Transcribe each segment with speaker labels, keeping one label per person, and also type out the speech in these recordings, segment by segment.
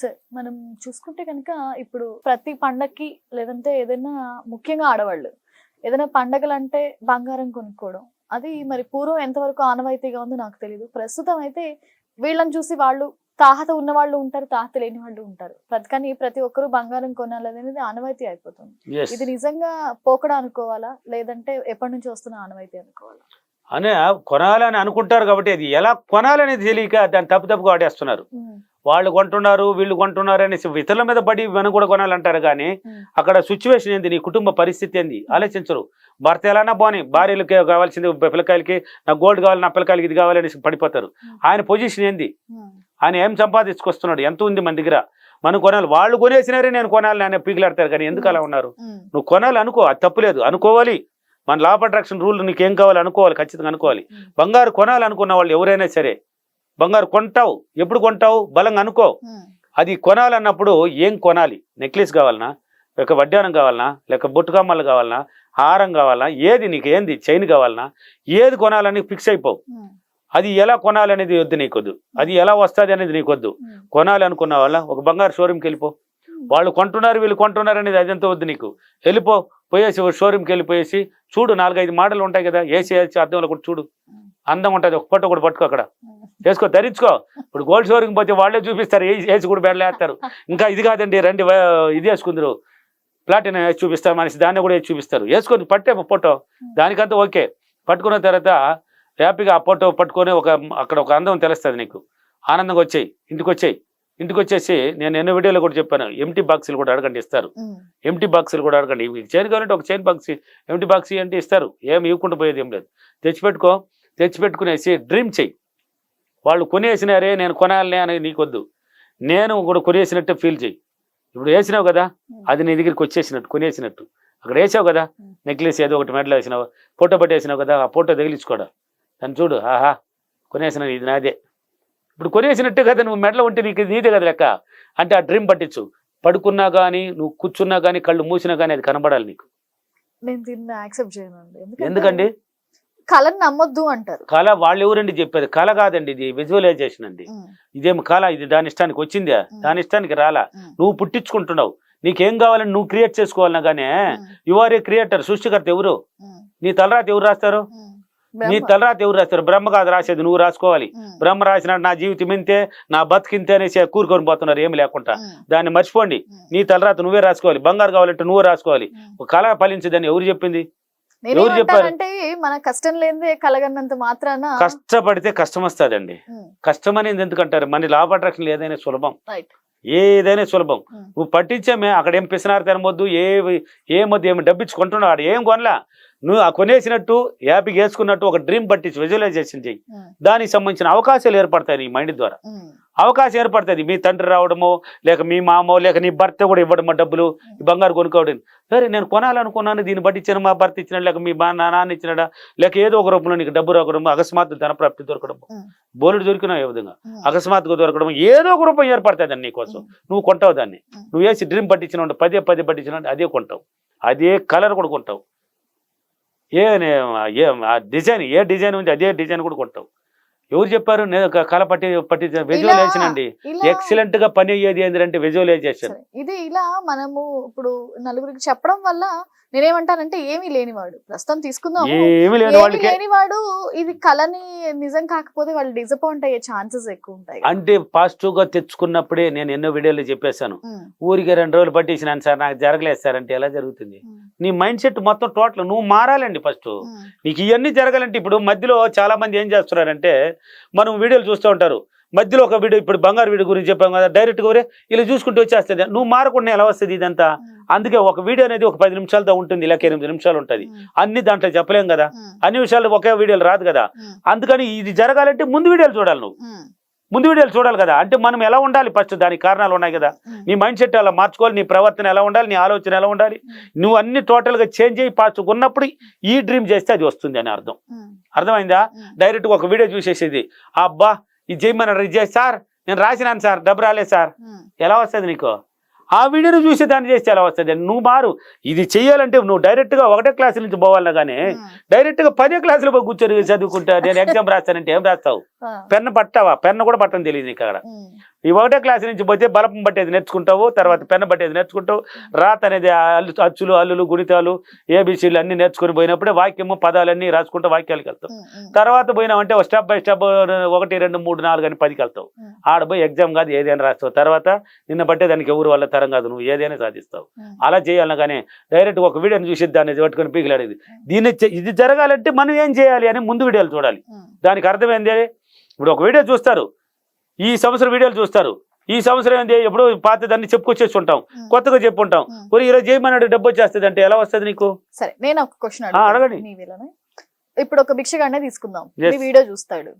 Speaker 1: సరే మనం చూసుకుంటే కనుక ఇప్పుడు ప్రతి పండక్కి లేదంటే ఏదైనా ముఖ్యంగా ఆడవాళ్ళు ఏదైనా పండగలు అంటే బంగారం కొనుక్కోవడం. అది మరి పూర్వం ఎంతవరకు ఆనవాయితీగా ఉందో నాకు తెలియదు ప్రస్తుతం అయితే వీళ్ళని చూసి వాళ్ళు తాహత ఉన్న వాళ్ళు ఉంటారు తాహత లేని వాళ్ళు ఉంటారు. ప్రతి కానీ ప్రతి ఒక్కరూ బంగారం కొనాలి అనేది ఆనవాయితీ అయిపోతుంది. ఇది నిజంగా పోకడ అనుకోవాలా? లేదంటే ఎప్పటి నుంచి వస్తున్న ఆనవాయితీ అనుకోవాలా?
Speaker 2: అనే కొనాలని అనుకుంటారు కాబట్టి అది ఎలా కొనాలనేది తెలియక దాన్ని తప్పు తప్పుగా ఆడేస్తున్నారు వాళ్ళు కొంటున్నారు వీళ్ళు కొంటున్నారు అనేసి ఇతరుల మీద పడి మనం కూడా కొనాలంటారు కానీ అక్కడ సిచ్యువేషన్ ఏంది? నీ కుటుంబ పరిస్థితి ఏంది? ఆలోచించరు. భర్త ఎలానా పోనీ భార్యలకి కావాల్సింది పిల్లకాయలకి నాకు గోల్డ్ కావాలి నా పిల్లకాయలకి ఇది కావాలి అనేసి పడిపోతారు. ఆయన పొజిషన్ ఏంది? ఆయన ఏం సంపాదించుకొస్తున్నాడు? ఎంత ఉంది మన దగ్గర? మనం కొనాలి. వాళ్ళు కొనేసినారే నేను కొనాలి అని పీకిలాడతారు కానీ ఎందుకు అలా ఉన్నారు? నువ్వు కొనాలి అనుకో అది తప్పులేదు అనుకోవాలి. మన లా అట్రాక్షన్ రూల్ నీకు ఏం కావాలి అనుకోవాలి ఖచ్చితంగా అనుకోవాలి. బంగారు కొనాలనుకున్న వాళ్ళు ఎవరైనా సరే బంగారు కొంటావు ఎప్పుడు కొంటావు? బలంగా అనుకో. అది కొనాలన్నప్పుడు ఏం కొనాలి? నెక్లెస్ కావాలనా? లేక వడ్డానం కావాలనా? లేక బొట్టు కమ్మలు కావాలనా? హారం కావాలనా? ఏది నీకు ఏంది? చైన్ కావాలనా? ఏది కొనాలని ఫిక్స్ అయిపోవు. అది ఎలా కొనాలనేది వద్దు నీకొద్దు. అది ఎలా వస్తుంది అనేది నీకొద్దు. కొనాలి అనుకున్న వాళ్ళ ఒక బంగారు షోరూమ్కి వెళ్ళిపో. వాళ్ళు కొంటున్నారు వీళ్ళు కొంటున్నారు అనేది అదంతా వద్దు నీకు. వెళ్ళిపో పోయేసి ఒక షోరూమ్కి వెళ్ళిపోయేసి చూడు నాలుగైదు మోడల్ ఉంటాయి కదా ఏసీ వేసి అర్థంలో కూడా చూడు. అందం ఉంటుంది ఒక ఫోటో కూడా పట్టుకో అక్కడ. వేసుకో ధరించుకో. ఇప్పుడు గోల్డ్ షోరూమ్ పోతే వాళ్ళే చూపిస్తారు ఏసి కూడా బెడలేస్తారు ఇంకా ఇది కాదండి రండి ఇది వేసుకుందరు. ప్లాటినం వేసి చూపిస్తారు మనిషి దాన్ని కూడా వేసి చూపిస్తారు. వేసుకొని పట్టే ఫోటో. దానికంతా ఓకే. పట్టుకున్న తర్వాత హ్యాపీగా ఆ ఫోటో పట్టుకొని ఒక అక్కడ ఒక అందం తెలుస్తుంది నీకు. ఆనందంగా వచ్చేయి ఇంటికి వచ్చేయి. ఇంటికి వచ్చేసి నేను ఎన్నో వీడియోలో కూడా చెప్పాను. ఎంటీ బాక్సులు కూడా అడగండి ఇస్తారు. ఎంటీ బాక్సులు కూడా అడగండి. మీకు చైన్ కావాలంటే ఒక చైన్ బాక్స్ ఎంటీ బాక్స్ అంటే ఇస్తారు. ఏం ఇవ్వకుండా పోయేది ఏం లేదు. తెచ్చిపెట్టుకో. తెచ్చిపెట్టుకునేసి డ్రీమ్ చెయ్యి వాళ్ళు కొనేసినారే నేను కొనాలనే అనేది నీకొద్దు. నేను కూడా కొనేసినట్టే ఫీల్ చెయ్యి ఇప్పుడు వేసినావు కదా అది నీ దగ్గరికి వచ్చేసినట్టు కొనేసినట్టు. అక్కడ వేసావు కదా. నెక్లెస్ ఏదో ఒకటి మెడలో వేసినావు ఫోటో పట్టేసినావు కదా ఆ ఫోటో తగిలించుకోడా దాన్ని చూడు ఆహా కొనేసిన ఇది నాదే. ఇప్పుడు కొనేసినట్టే కదా నువ్వు మెడలో ఉంటే నీకు నీదే కదా లెక్క. అంటే ఆ డ్రీమ్ పట్టించు. పడుకున్నా కానీ నువ్వు కూర్చున్నా కానీ కళ్ళు మూసినా కానీ అది కనబడాలి నీకు.
Speaker 1: నేను దీన్ని యాక్సెప్ట్ చేయనండి.
Speaker 2: ఎందుకండి?
Speaker 1: కళను నమ్మొద్దు అంటారు.
Speaker 2: కళ వాళ్ళు ఎవరండి చెప్పేది? కళ కాదండి ఇది విజువలైజేషన్ అండి.
Speaker 1: ఉమ్,
Speaker 2: ఇదేం కళ? ఇది దాని ఇష్టానికి వచ్చిందా. దాని ఇష్టానికి రాలా? నువ్వు పుట్టించుకుంటున్నావు. నీకేం కావాలని నువ్వు క్రియేట్ చేసుకోవాలన్నా కానీ
Speaker 1: um,
Speaker 2: you are a creator సృష్టికర్త ఎవరు? నీ తలరాత ఎవరు రాస్తారు. నీ. తలరాత ఎవరు రాస్తారు? బ్రహ్మ కాదు రాసేది నువ్వు రాసుకోవాలి. బ్రహ్మ రాసినాడు నా జీవితం ఇంతే నా బతికింతే అనేసి కూరుకొని పోతున్నారు ఏమి లేకుండా. దాన్ని మర్చిపోండి. నీ తలరాత నువ్వే రాసుకోవాలి. బంగారు కావాలంటే నువ్వు రాసుకోవాలి. కళ ఫలించదని ఎవరు చెప్పింది?
Speaker 1: నేనేమంటానంటే మన కష్టం లేనిదే కలగన్నంత మాత్రాన
Speaker 2: కష్టపడితే కష్టం వస్తుందండి కష్టం అనేది ఎందుకంటారు? మన లాభ అట్రాక్షన్ ఏదైనా సులభం. ఏదైనా సులభం. నువ్వు పట్టించామే అక్కడ ఏం పిసినారు తినమొద్దు ఏ ఏమొద్దు ఏమి డబ్బిచ్చి కొంటున్నావు ఆడ ఏం కొనలా. నువ్వు ఆ కొనేసినట్టు యాపికి వేసుకున్నట్టు ఒక డ్రీమ్ పట్టించి విజువలైజేషన్
Speaker 1: ఉమ్,
Speaker 2: దానికి సంబంధించిన అవకాశాలు ఏర్పడతాయి నీ మైండ్ ద్వారా. అవకాశం ఏర్పడుతుంది మీ తండ్రి రావడమో లేక మీ మామో లేక నీ భర్త కూడా ఇవ్వడమో డబ్బులు ఈ బంగారు కొనుక్కోవడం. సరే నేను కొనాలనుకున్నాను దీన్ని బట్టి ఇచ్చిన మా భర్త ఇచ్చినాడు లేక మీ మా నాన్న ఇచ్చినాడా లేక ఏదో ఒక రూపంలో నీకు డబ్బు రాకడం అకస్మాత్తు ధనప్రాప్తి దొరకడం. బోలెడు దొరికినా ఏ విధంగా? అకస్మాత్తుగా దొరకడం ఏదో ఒక రూపం ఏర్పడుతుంది నీకోసం
Speaker 1: ఉమ్,
Speaker 2: నువ్వు కొంటావు దాన్ని. నువ్వు వేసి డ్రీమ్ పట్టించిన పదే పదే పట్టించిన అదే కొంటావు. అదే కలర్ కూడా కొంటావు. ఏ డిజైన్ ఏ డిజైన్ ఉంది అదే డిజైన్ కూడా కొంటావు ఎవరు చెప్పారు? నేను కళ పట్టి పట్టించిన విజువలైజేషన్ అండి. ఎక్సలెంట్గా పని అయ్యేది ఏంటంటే విజువలైజేషన్.
Speaker 1: ఇది ఇలా మనము ఇప్పుడు నలుగురికి చెప్పడం వల్ల నేనేమంటానంటే ఏమీ లేనివాడు. ప్రస్తుతం తీసుకుందాం
Speaker 2: ఏమి
Speaker 1: లేనివాడు ఇది కళని నిజం కాకపోతే వాళ్ళు డిసప్పాయింట్ అయ్యే ఛాన్సెస్ ఎక్కువ ఉంటాయి
Speaker 2: అంటే పాజిటివ్గా తెచ్చుకున్నప్పుడే నేను ఎన్నో వీడియోలు చెప్పేశాను. ఊరికి రెండు రోజులు పట్టేసినాను సార్ నాకు జరగలేదు సార్ అంటే ఎలా జరుగుతుంది? నీ మైండ్ సెట్ మొత్తం టోటల్ నువ్వు మారాలండి ఫస్ట్. నీకు ఇవన్నీ జరగాలంటే ఇప్పుడు మధ్యలో చాలా మంది ఏం చేస్తున్నారంటే మనం వీడియోలు చూస్తూ ఉంటారు. మధ్యలో ఒక వీడియో ఇప్పుడు బంగారు వీడియో గురించి చెప్పాం కదా డైరెక్ట్గా ఇలా చూసుకుంటూ వచ్చేస్తుంది. నువ్వు మారకుండా ఎలా వస్తుంది ఇదంతా? అందుకే ఒక వీడియో అనేది ఒక పది నిమిషాలతో ఉంటుంది లేక ఎనిమిది నిమిషాలు ఉంటుంది. అన్ని దాంట్లో చెప్పలేం కదా. అన్ని విషయాలు ఒకే వీడియోలు రాదు కదా. అందుకని ఇది జరగాలంటే ముందు వీడియోలు చూడాలి నువ్వు. ముందు వీడియోలు చూడాలి కదా. అంటే మనం ఎలా ఉండాలి ఫస్ట్ దానికి కారణాలు ఉన్నాయి కదా. నీ మైండ్ సెట్ అలా మార్చుకోవాలి నీ ప్రవర్తన ఎలా ఉండాలి నీ ఆలోచన ఎలా ఉండాలి. నువ్వు అన్ని టోటల్గా చేంజ్ అయ్యి పాస్ట్ ఉన్నప్పుడు ఈ డ్రీమ్ చేస్తే అది వస్తుంది అని అర్థం. అర్థమైందా? డైరెక్ట్గా ఒక వీడియో చూసేసేది. అబ్బా ఇది చేయమన్నారు ఇది చేసి సార్ నేను రాసినాను సార్ డబ్బు రాలేదు సార్. ఎలా వస్తుంది నీకు? ఆ వీడియోని చూసి దాన్ని చేస్తే ఎలా వస్తుంది? నువ్వు మారు. ఇది చెయ్యాలంటే నువ్వు డైరెక్ట్గా ఒకటే క్లాస్ నుంచి పోవాలన్నా కానీ డైరెక్ట్గా పదే క్లాసులో పోయి కూర్చొని చదువుకుంటా నేను ఎగ్జామ్ రాస్తానంటే ఏం రాస్తావు? పెన్ను పట్టావా? పెన్ను కూడా పట్టని తెలియదు నీకు అక్కడ. ఈ ఒకటే క్లాస్ నుంచి పోతే బలపం పట్టేది నేర్చుకుంటావు తర్వాత పెన్న పట్టేది నేర్చుకుంటావు రాత అనేది అల్లు అచ్చులు అల్లులు గుణితాలు ఏబిసిలు అన్ని నేర్చుకుని పోయినప్పుడే వాక్యము పదాలన్నీ రాసుకుంటూ వాక్యాలకు వెళ్తావు. తర్వాత పోయినావంటే ఒక స్టెప్ బై స్టెప్ ఒకటి రెండు మూడు నాలుగు అని పదికి వెళ్తావు.
Speaker 1: ఉమ్,
Speaker 2: ఆడ పోయి ఎగ్జామ్ కాదు ఏదైనా రాస్తావు. తర్వాత నిన్న బట్టే దానికి ఎవరు వల్ల తరం కాదు నువ్వు ఏదైనా సాధిస్తావు. అలా చేయాలన్నా కానీ డైరెక్ట్ ఒక వీడియోని చూసి దాన్ని పట్టుకొని పీకిలాడేది. దీన్ని ఇది జరగాలంటే మనం ఏం చేయాలి అని ముందు వీడియోలు చూడాలి. దానికి అర్థమైంది? ఇప్పుడు ఒక వీడియో చూస్తారు. ఈ సంవత్సరం వీడియోలు చూస్తారు. ఈ సంవత్సరం ఏంది? ఎప్పుడు పాత దాన్ని చెప్పుకొచ్చేసి ఉంటాం. కొత్తగా చెప్పుంటాం. మరి ఈరోజు చేయమన్నాడు డబ్బు వచ్చేస్తుంది అంటే ఎలా వస్తుంది నీకు?
Speaker 1: సరే నేను ఒక క్వశ్చన్
Speaker 2: అడగండి.
Speaker 1: ఇప్పుడు ఒక భిక్షగానే తీసుకుందాం. వీడియో చూస్తాడు.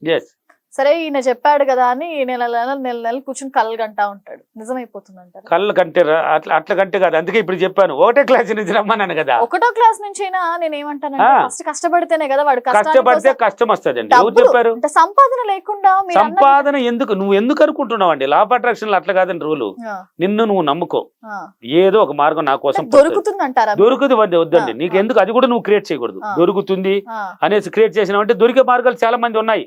Speaker 1: సరే ఈయన చెప్పాడు కదా అని నెల నెల నెల నెల కూర్చుని కళ్ళు గంటా ఉంటాడు. నిజమైపోతుంది అంటారు
Speaker 2: కళ్ళ కంటే అట్లా అట్లా కంటే కాదు. అందుకే ఇప్పుడు చెప్పాను. ఒకటే క్లాస్ నుంచి రమ్మన్నాను కదా.
Speaker 1: ఒకటో క్లాస్ నుంచి అయినా నేను ఏమంటానంటే
Speaker 2: ఆ.
Speaker 1: ఫస్ట్ కష్టపడితేనే కదా వాడు.
Speaker 2: కష్టపడితే కష్టం వస్తుంది అండి ఎవరు చెప్పారు?
Speaker 1: అంటే సంపాదన లేకుండా
Speaker 2: సంపాదన ఎందుకు? నువ్వు ఎందుకు అనుకుంటున్నావు అండి లా అట్రాక్షన్ అట్లా కాదండి రూలు నిన్ను నువ్వు నమ్ముకో. ఏదో ఒక మార్గం నా కోసం
Speaker 1: అంటే. దొరుకుతుంది అంటారా?
Speaker 2: దొరుకుతుంది వద్దు వద్దండి. నీకు. ఎందుకు? అది కూడా నువ్వు క్రియేట్ చేయకూడదు. దొరుకుతుంది అనేసి క్రియేట్ చేసినావంటే దొరికే మార్గాలు చాలా మంది ఉన్నాయి.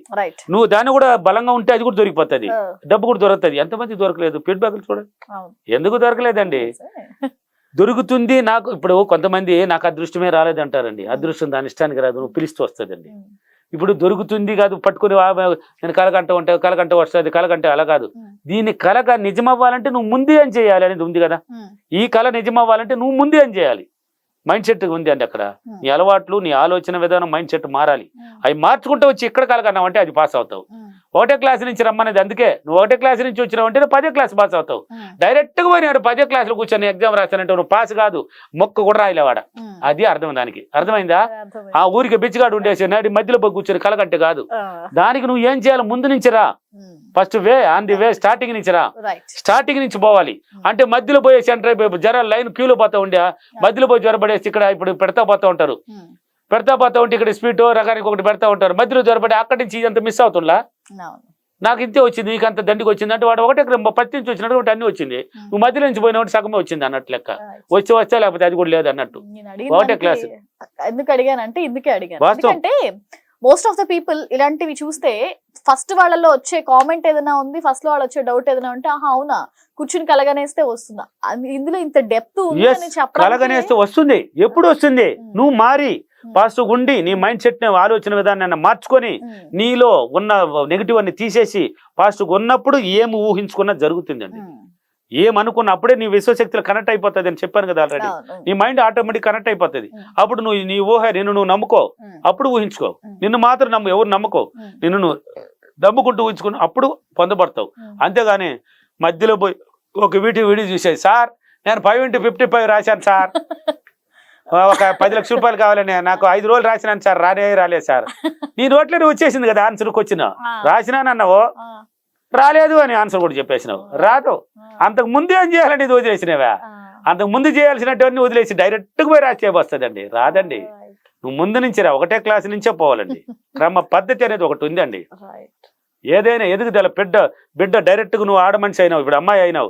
Speaker 2: నువ్వు దాన్ని కూడా బలంగా ఉంటే అది కూడా దొరికిపోతుంది. డబ్బు కూడా దొరుకుతుంది. ఎంతమంది దొరకలేదు? ఫీడ్బ్యాక్లు చూడండి.
Speaker 1: అవును
Speaker 2: ఎందుకు దొరకలేదండి? దొరుకుతుంది నాకు ఇప్పుడు కొంతమంది నాకు అదృష్టమే రాలేదంటారండి. అదృష్టం దాని ఇష్టానికి రాదు. నువ్వు పిలుస్తూ వస్తుందండి. ఇప్పుడు దొరుకుతుంది కాదు పట్టుకుని నేను కలగంట ఉంటే కలగంట వస్తుంది కలగంట అలా కాదు. దీని కలగా నిజమవ్వాలంటే నువ్వు ముందే ఏం చేయాలి అనేది ఉంది కదా. ఈ కళ నిజమవ్వాలంటే నువ్వు ముందే ఏం చేయాలి? మైండ్ సెట్ ఉంది అండి అక్కడ.
Speaker 1: ఉమ్,
Speaker 2: నీ అలవాట్లు నీ ఆలోచన విధానం మైండ్ సెట్ మారాలి.
Speaker 1: ఉమ్,
Speaker 2: అవి మార్చుకుంటూ వచ్చి ఇక్కడ కలగన్నావు అంటే అది పాస్ అవుతావు.
Speaker 1: ఉమ్,
Speaker 2: ఒకటే క్లాస్ నుంచి రమ్మనేది అందుకే. నువ్వు ఒకటే క్లాస్ నుంచి వచ్చినావు అంటే నువ్వు పదే క్లాస్ పాస్ అవుతావు. డైరెక్ట్గా పోయినాడు పదే క్లాసులో కూర్చొని ఎగ్జామ్ రాస్తానంటే నువ్వు పాస్ కాదు. మొక్క కూడా రాయలేవాడ. అది అర్థం దానికి. అర్థమైందా. ఆ ఊరికి బిచ్చిగాడు ఉండేసి నాటి మధ్యలో పోయి కూర్చొని కలగంటే కాదు. దానికి నువ్వు ఏం చేయాలి? ముందు నుంచి రా. First way on the way starting నుంచి రా.
Speaker 1: రైట్
Speaker 2: స్టార్టింగ్ నుంచి పోవాలి. అంటే మధ్యలో పోయి సెంటర్ అయిపోయి జర లైన్ క్యూలో పోతా ఉండే. మధ్యలో పోయి జ్వరపడేసి ఇక్కడ ఇప్పుడు పెడతా పోతా ఉంటారు.
Speaker 1: ఉమ్,
Speaker 2: పెడతా పోతా ఉంటే ఇక్కడ స్పీడ్ రకానికి ఒకటి పెడతా ఉంటారు. మధ్యలో జ్వరపడి అక్కడి నుంచి ఇదంతా మిస్ అవుతుందా? నాకు ఇంతే వచ్చింది నీకు అంత దండికి వచ్చింది. అంటే వాడు ఒకటే పత్తి నుంచి వచ్చినట్టు అన్ని వచ్చింది. నువ్వు మధ్యలో నుంచి పోయిన ఒకటి సగమే వచ్చింది అన్నట్టు లెక్క. వచ్చి వచ్చా లేకపోతే అది కూడా లేదు అన్నట్టు. ఒకటే క్లాస్.
Speaker 1: ఎందుకు అడిగానంటే ఇందుకే అడిగాను. మోస్ట్ ఆఫ్ ద పీపుల్ ఇలాంటివి చూస్తే ఫస్ట్ వాళ్ళలో వచ్చే కామెంట్ ఏదైనా ఉంది ఫస్ట్లో వాళ్ళు వచ్చే డౌట్ ఏదైనా ఉంటే ఆహా అవునా? కూర్చుని కలగనేస్తే వస్తుందా? ఇందులో ఇంత డెప్త్
Speaker 2: కలగనేస్తే వస్తుంది. ఎప్పుడు వస్తుంది? నువ్వు మారి ఫాస్ట్ ఉండి నీ మైండ్ సెట్ ఆలోచన విధానాన్ని మార్చుకొని
Speaker 1: ఉమ్,
Speaker 2: నీలో ఉన్న నెగిటివ్ అన్ని తీసేసి ఫాస్ట్ ఉన్నప్పుడు ఏమి ఊహించుకున్నా జరుగుతుందండి. ఏమనుకున్నప్పుడే నీ విశ్వశక్తిలో కనెక్ట్ అయిపోతుంది అని చెప్పాను కదా ఆల్రెడీ నీ మైండ్ ఆటోమేటిక్ కనెక్ట్ అయిపోతుంది. అప్పుడు నువ్వు నీ ఊహ నిన్ను నువ్వు నమ్ముకో. అప్పుడు ఊహించుకో. నిన్ను మాత్రం నమ్ము ఎవరు నమ్ముకో. నిన్ను నువ్వు నమ్ముకుంటూ ఊహించుకుని అప్పుడు పొందబడతావు. అంతేగాని మధ్యలో పోయి ఒక వీటి వీడియో చూసేది సార్ నేను ఫైవ్ ఇంటూ ఫిఫ్టీ ఫైవ్ రాశాను సార్. ఒక పది లక్షల రూపాయలు కావాలని నాకు ఐదు రోజులు రాసినాను సార్. రానే రాలేదు సార్. నీ నోట్లోనే వచ్చేసింది కదా ఆన్సర్కి వచ్చిన. రాసినానన్నావు. రాలేదు అని ఆన్సర్ కూడా చెప్పేసినావు. రాదు. అంతకు ముందు ఏం చేయాలని ఇది వదిలేసినవా. అంతకు ముందు చేయాల్సినటువంటి వదిలేసి డైరెక్ట్గా పోయి రాసి వస్తుందండి. రాదండి. నువ్వు ముందు నుంచి రా. ఒకటే క్లాస్ నుంచే పోవాలండి. క్రమ పద్ధతి అనేది ఒకటి ఉందండి. ఏదైనా ఎదుగుదల బిడ్డ బిడ్డ డైరెక్ట్గా నువ్వు ఆడ మనిషి అయినావు. ఇప్పుడు అమ్మాయి అయినావు.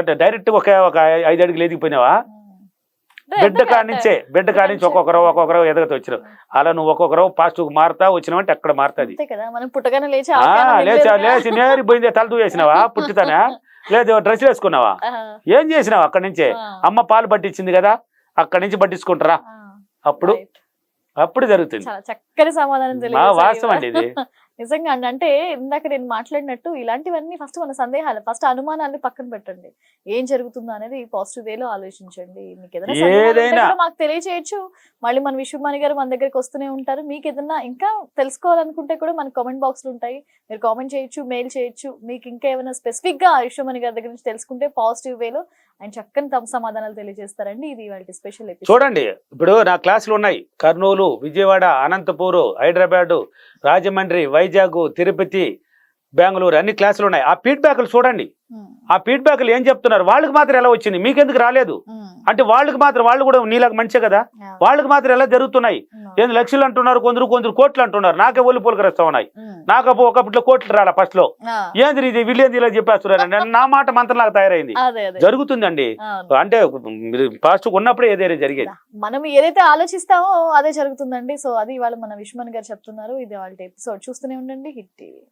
Speaker 2: అంటే డైరెక్ట్ ఒక ఒక ఐదు అడుగులు ఎదిగిపోయినావా. బిడ్డ
Speaker 1: అంటే-
Speaker 2: కాడి నుంచే బిడ్డ కాడి నుంచి ఒక్కొక్కరు ఒక్కొక్కరు ఎదగత వచ్చినావు అలా నువ్వు ఒక్కొక్కరు పాజిటివ్ మారుతా వచ్చినావంటే అక్కడ మారుతుంది?
Speaker 1: లేచి
Speaker 2: ఆ,
Speaker 1: ఆప్యాయనం
Speaker 2: లేచి
Speaker 1: వినలేదుగా.
Speaker 2: లేచి నేరి పోయిందే తల దూవేసినావా పుట్టుతానా? లేదు డ్రెస్ వేసుకున్నావా? ఏం చేసినావు అక్కడి నుంచే? అమ్మ పాలు పట్టించింది కదా అక్కడి నుంచి పట్టించుకుంటారా? అప్పుడు. అప్పుడు జరుగుతుంది. వాస్తవం. అండి ఇది.
Speaker 1: నిజంగా అండి. అంటే ఇందాక నేను మాట్లాడినట్టు ఇలాంటివన్నీ ఫస్ట్ మన సందేహాలు ఫస్ట్ అనుమానాన్ని పక్కన పెట్టండి. ఏం జరుగుతుందో అనేది పాజిటివ్ వేలో ఆలోచించండి. మీకు ఏదైనా మాకు తెలియచేయచ్చు. మళ్ళీ మన విశ్వమాని గారు మన దగ్గరికి వస్తూనే ఉంటారు. మీకు ఏదైనా ఇంకా తెలుసుకోవాలనుకుంటే కూడా మన కామెంట్ బాక్స్ ఉంటాయి. మీరు కామెంట్ చేయొచ్చు మెయిల్ చేయొచ్చు. మీకు ఇంకా ఏమైనా స్పెసిఫిక్గా విశ్వమణి గారి దగ్గర నుంచి తెలుసుకుంటే పాజిటివ్ వేలో ఆయన చక్కని తమ సమాధానాలు తెలియజేస్తారండి. ఇది వాటి స్పెషల్
Speaker 2: చూడండి ఇప్పుడు నా క్లాసులు ఉన్నాయి. కర్నూలు విజయవాడ అనంతపూరు హైదరాబాదు రాజమండ్రి వైజాగ్ తిరుపతి బెంగళూరు అన్ని క్లాసులు ఉన్నాయి. ఆ ఫీడ్బ్యాక్లు చూడండి. ఆ ఫీడ్బ్యాక్లు ఏం చెప్తున్నారు? వాళ్ళకి మాత్రం ఎలా వచ్చింది? మీకెందుకు రాలేదు? అంటే వాళ్ళకి మాత్రం వాళ్ళు కూడా నీలాగా మంచే కదా? వాళ్ళకి మాత్రం ఎలా జరుగుతున్నాయి? ఏంది లక్షలు అంటున్నారు కొందరు కొందరు కోట్లు అంటున్నారు. నాకే ఒళ్ళు పులకరిస్తా ఉన్నాయి. నాకు ఒకప్పట్లో కోట్లు రాలా ఫస్ట్లో? ఏంది ఇది? వీళ్ళేంది ఇలా చెప్పేస్తున్నారు? నా మాట మంత్రంలాగా తయారైంది.
Speaker 1: అదే అదే.
Speaker 2: జరుగుతుందండి. అంటే మీరు ఫాస్ట్ ఉన్నప్పుడే ఏదైనా జరిగేది.
Speaker 1: మనం ఏదైతే ఆలోచిస్తామో అదే జరుగుతుందండి. సో అది ఇవాళ మన విశ్వమన్ గారు చెప్తున్నారు. ఇది వాళ్ళ ఎపిసోడ్ చూస్తూనే ఉండండి. Hit TV.